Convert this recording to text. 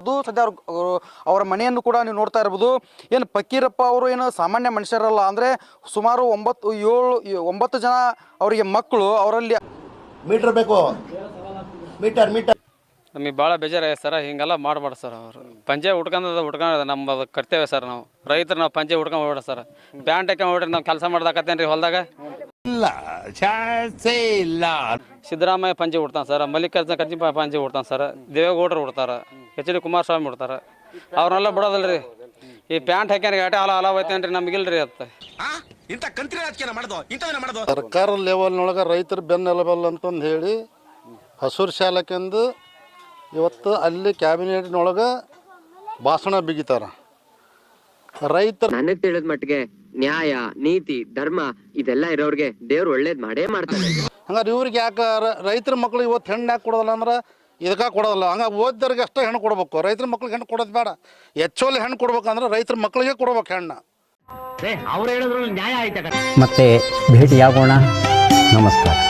ಅದು ಸದ್ಯ ಅವ್ರ ಅವ್ರ- ಮನೆಯನ್ನು ಕೂಡ ನೀವು ನೋಡ್ತಾ ಇರ್ಬೋದು. ಏನು ಫಕೀರಪ್ಪ ಅವರು ಏನು ಸಾಮಾನ್ಯ ಮನುಷ್ಯರಲ್ಲ ಅಂದರೆ ಸುಮಾರು ಒಂಬತ್ತು ಏಳು ಒಂಬತ್ತು ಜನ ಅವರಿಗೆ ಮಕ್ಕಳು ಅವರಲ್ಲಿ ಮೀಟರ್ ಬೇಕು. Meter meter. ನಮಗೆ ಭಾಳ ಬೇಜಾರಾಗಿದೆ ಸರ್ ಹಿಂಗೆಲ್ಲ ಮಾಡಬಾರ್ದು ಸರ್ ಅವರು. ಪಂಚೆ ಉಟ್ಕೊಂಡದ ಉಟ್ಕೊಂಡ ನಮ್ಮ ಕರ್ತೇವೆ ಸರ್ ನಾವು. ರೈತರು ನಾವು ಪಂಚೆ ಉಟ್ಕೊಂಡು ಹೋಗ್ಬೇಡ ಸರ್. ಬ್ಯಾಂಡ್ ಹಾಕೊಂಡು ಹೋಗ್ರಿ ನಾವು ಕೆಲಸ ಮಾಡ್ದಾಕತ್ತೇನ್ರಿ ಹೊಲ್ದಾಗ? ಇಲ್ಲ ಚಾನ್ಸೇ ಇಲ್ಲ. ಸಿದ್ದರಾಮಯ್ಯ ಪಂಚೆ ಉಡ್ತಾನೆ ಸರ್ ಮಲ್ಲಿಕಾರ್ಜುನ ಖರ್ಚಿ ಪಂಚೆ ಉಡ್ತಾನೆ ಸರ್ ದೇವೇಗೌಡರು ಉಡ್ತಾರೆ ಎಚ್ ಡಿ ಕುಮಾರಸ್ವಾಮಿ ಉಡ್ತಾರೆ ಅವ್ರನ್ನೆಲ್ಲ ಬಿಡೋದಲ್ರಿ. ಈ ಪ್ಯಾಂಟ್ ಹಾಕ್ಯಾನ ಆಟ ಹಾಲ ಹಾಲ ಹೋಯ್ತೇನ್ರಿ ನಮಗಿಲ್ರಿ ಅತ್ತ. ಇಂಥ ಕಂತ್ರಿ ರಾಜಕೀಯ ಮಾಡೋದು? ಇಂಥವನ್ನ ಮಾಡೋದು? ಸರ್ಕಾರ ಲೆವೆಲ್ನೊಳಗೆ ರೈತರ ಬೆನ್ನೆಲುಬಲ್ಲ ಅಂತಂದು ಹೇಳಿ ಹಸೂರು ಶಾಲಕ್ಕೆಂದು ಇವತ್ತು ಅಲ್ಲಿ ಕ್ಯಾಬಿನೆಟ್ನೊಳಗೆ ಭಾಷಣ ಬಿಗಿತಾರ. ರೈತರು ನನಗೆ ತಿಳಿದ ಮಟ್ಟಿಗೆ ನ್ಯಾಯ ನೀತಿ ಧರ್ಮ ಇದೆಲ್ಲ ಇರೋರ್ಗೆ ದೇವ್ರು ಒಳ್ಳೇದ್ ಮಾಡೇ ಮಾಡ್ತಾರೆ ಹಂಗಾರೆ ಇವ್ರಿಗೆ ಯಾಕೆ ರೈತರ ಮಕ್ಳು ಇವತ್ತು ಹೆಣ್ಣು ಯಾಕೆ ಕೊಡೋದಲ್ಲ ಅಂದ್ರೆ ಇದಕ್ಕೆ ಕೊಡೋದಲ್ಲ. ಹಂಗಾಗಿ ಓದ್ದವ್ರಿಗೆ ಅಷ್ಟೇ ಹೆಣ್ಣು ಕೊಡಬೇಕು. ರೈತರ ಮಕ್ಳಿಗೆ ಹೆಣ್ಣು ಕೊಡೋದು ಬೇಡ. ಹೆಚ್ಚೋಲಿ ಹೆಣ್ಣು ಕೊಡ್ಬೇಕಂದ್ರೆ ರೈತರ ಮಕ್ಳಿಗೆ ಕೊಡ್ಬೇಕು ಹೆಣ್ಣು. ಮತ್ತೆ ಭೇಟಿಯಾಗೋಣ. ನಮಸ್ಕಾರ.